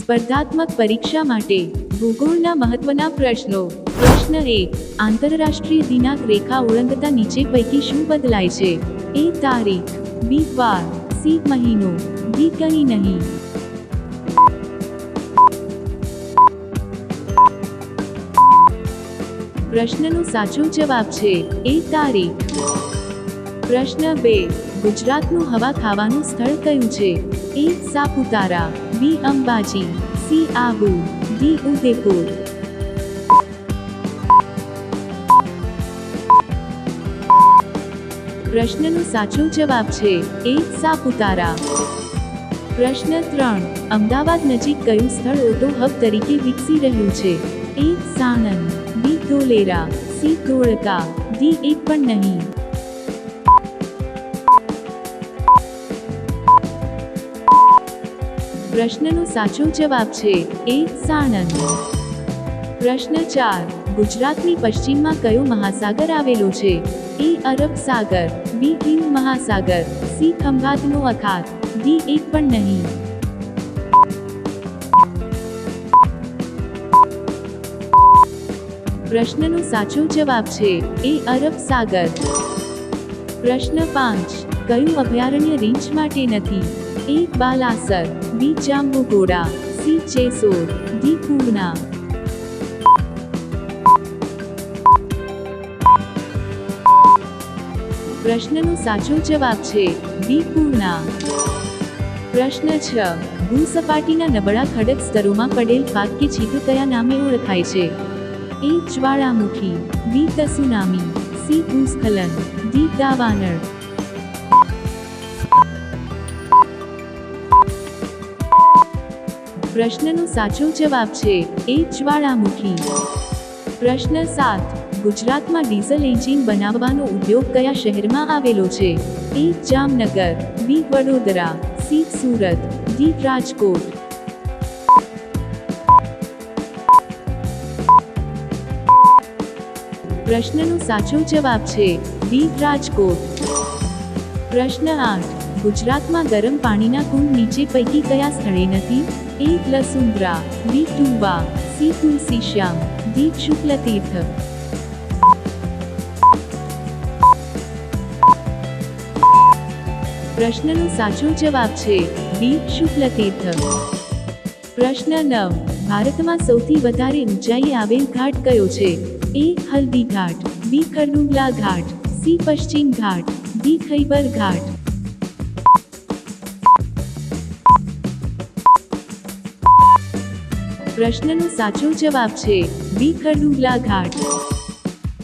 સ્પર્ધાત્મક પરીક્ષા માટે ભૂગોળના મહત્વના પ્રશ્નો. પ્રશ્ન એક, આંતરરાષ્ટ્રીય દિનાંક રેખા ઓળંગતા નીચે પૈકી શું બદલાય છે? એ તારીખ. બી વાર. સી મહિનો. ડી કઈ નહીં. પ્રશ્નનો સાચો જવાબ છે એ તારીખ. પ્રશ્ન બે ગુજરાતનું હવા ખાવાનું સ્થળ કયું છે? A Saputara, B Ambaji, C Abu, D Udepur પ્રશ્નનો સાચો જવાબ છે, એ સાપુતારા. પ્રશ્ન ત્રણ, અમદાવાદ નજીક કયું સ્થળ ઓટો હબ તરીકે વિકસી રહ્યું છે? A Sanand, B Dholera, C Dholka, D એક પણ નહીં. પ્રશ્નનો સાચો જવાબ છે એ સાણંદ. પ્રશ્ન ચાર, ગુજરાતની પશ્ચિમમાં કયો મહાસાગર આવેલો છે? એ અરબ સાગર, બી હિંદ મહાસાગર, સી ખંભાતનો અખાત, ડી એક પણ નહીં. પ્રશ્નનો સાચો જવાબ છે એ અરબ સાગર. પ્રશ્ન પાંચ, કયું અભયારણ્ય રીંછ માટે નથી? A Balasar B Jambughoda C Jessore D Purna પ્રશ્નનો સાચો જવાબ છે બી પૂર્ણા પ્રશ્ન છ ભૂસપાટીના નબળા ખડક સ્તરોમાં પડેલ પાક કે છીતું કયા નામે ઓળખાય છે એ જ્વાળામુખી બી તસુનામી સી ભૂસ્ખલન ડી દાવાનળ પ્રશ્નનો સાચો જવાબ છે એ જ્વાળામુખી. પ્રશ્ન સાત, ગુજરાતમાં ડીઝલ એન્જિન બનાવવાનો ઉદ્યોગ કયા શહેરમાં આવેલો છે? A Jamnagar, B Vadodara, C Surat, D Rajkot. પ્રશ્નનો સાચો જવાબ છે બી રાજકોટ. પ્રશ્ન આઠ, ગુજરાતમાં ગરમ પાણીના કુંડ નીચે પૈકી કયા સ્થળે નથી? A Lasundra B Tumba C Tulsishyam D Shukla Tirth પ્રશ્નનો સાચો જવાબ છે બી શુક્લ તીર્થ પ્રશ્ન નવ, ભારતમાં સૌથી વધારે ઊંચાઈ આવેલ ઘાટ કયો છે? એ, હલ્દી ઘાટ, બી ખરડુંગલા ઘાટ, સી પશ્ચિમ ઘાટ, ડી ખૈબર ઘાટ. પ્રશ્નનો સાચો જવાબ છે બી ખરડુંગલા ઘાટ.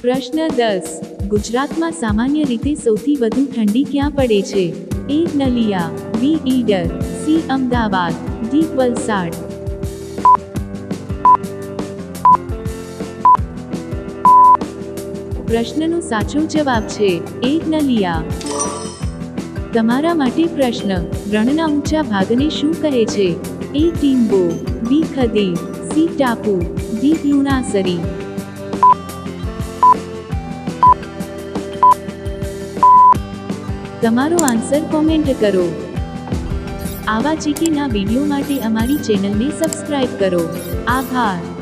પ્રશ્ન દસ, ગુજરાતમાં સામાન્ય રીતે સૌથી વધુ ઠંડી ક્યાં પડે છે? A Naliya, B Idar, C Ahmedabad, D Valsad. પ્રશ્નનો સાચો જવાબ છે એ નલિયા. તમારા માટે પ્રશ્ન રણના ઊંચા ભાગને શું કહે છે? એ ટીમ્બો બી ખદે સી ટાપુ ડી લુણાસરી તમારો આન્સર કોમેન્ટ કરો. આવા ચીકીના વીડિયો માટે અમારી ચેનલને સબસ્ક્રાઇબ કરો. આભાર.